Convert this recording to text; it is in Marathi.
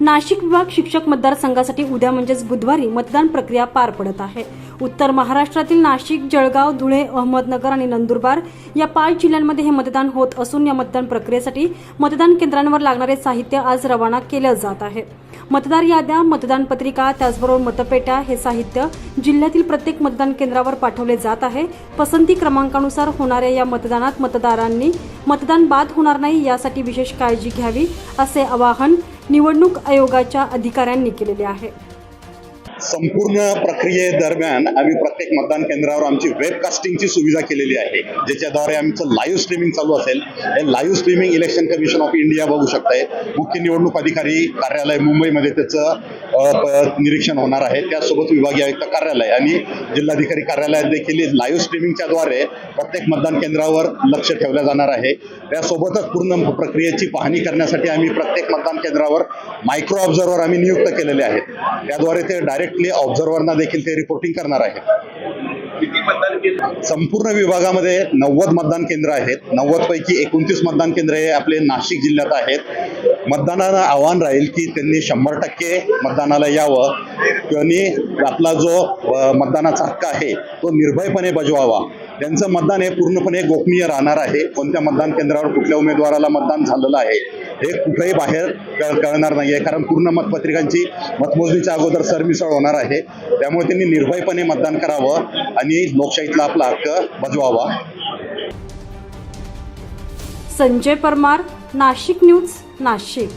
नाशिक विभाग शिक्षक मतदारसंघासाठी उद्या म्हणजेच बुधवारी मतदान प्रक्रिया पार पडत आहे. उत्तर महाराष्ट्रातील नाशिक जळगाव धुळे अहमदनगर आणि नंदुरबार या पाच जिल्ह्यांमध्ये हे मतदान होत असून या मतदान प्रक्रियेसाठी मतदान केंद्रांवर लागणारे साहित्य आज रवाना केलं जात आहे. मतदार याद्या मतदान पत्रिका त्याचबरोबर मतपेट्या हे साहित्य जिल्ह्यातील प्रत्येक मतदान केंद्रावर पाठवले जात आहे. पसंती क्रमांकानुसार होणाऱ्या या मतदानात मतदारांनी मतदान बाद होणार नाही यासाठी विशेष काळजी घ्यावी असे आवाहन निवडणूक आयोगाच्या अधिकाऱ्यांनी केलेले आहे. संपूर्ण प्रक्रियेदरम्यान आम्ही प्रत्येक मतदान केंद्रावर आमची वेबकास्टिंगची सुविधा केलेली आहे. ज्याच्याद्वारे आमचं लाईव्ह स्ट्रीमिंग चालू असेल. हे live streaming election commission of India बघू शकताय मुख्य निवडणूक अधिकारी कार्यालय मुंबईमध्ये त्याचं निरीक्षण होणार आहे. त्यासोबत विभागीय आयुक्त कार्यालय आणि जिल्हाधिकारी कार्यालयात देखील लाईव्ह स्ट्रीमिंगच्या द्वारे प्रत्येक मतदान केंद्रावर लक्ष ठेवलं जाणार आहे. त्यासोबतच पूर्ण प्रक्रियेची पाहणी करण्यासाठी आम्ही प्रत्येक मतदान केंद्रावर मायक्रो ऑब्झर्वर आम्ही नियुक्त केलेले आहेत. त्याद्वारे ते डायरेक्टली ऑब्झर्वरना देखील ते रिपोर्टिंग करणार आहेत. संपूर्ण विभागामध्ये नव्वद मतदान केंद्र आहेत. नव्वद पैकी एकोणतीस मतदान केंद्र हे आपले नाशिक जिल्ह्यात आहेत. मतदानाला आव्हान राहील की त्यांनी शंभर टक्के मतदानाला यावं. आणि आपला जो मतदानाचा हक्क आहे तो निर्भयपणे बजवावा. त्यांचं मतदान हे पूर्णपणे गोपनीय राहणार आहे. कोणत्या मतदान केंद्रावर कुठल्या उमेदवाराला मतदान झालेलं आहे हे कुठेही बाहेर कळणार नाही आहे कारण पूर्ण मतपत्रिकांची मतमोजणीच्या अगोदर सरमिसळ होणार आहे. त्यामुळे त्यांनी निर्भयपणे मतदान करावं आणि लोकशाहीतला आपला हक्क बजवावा. संजय परमार नाशिक न्यूज नाशिक.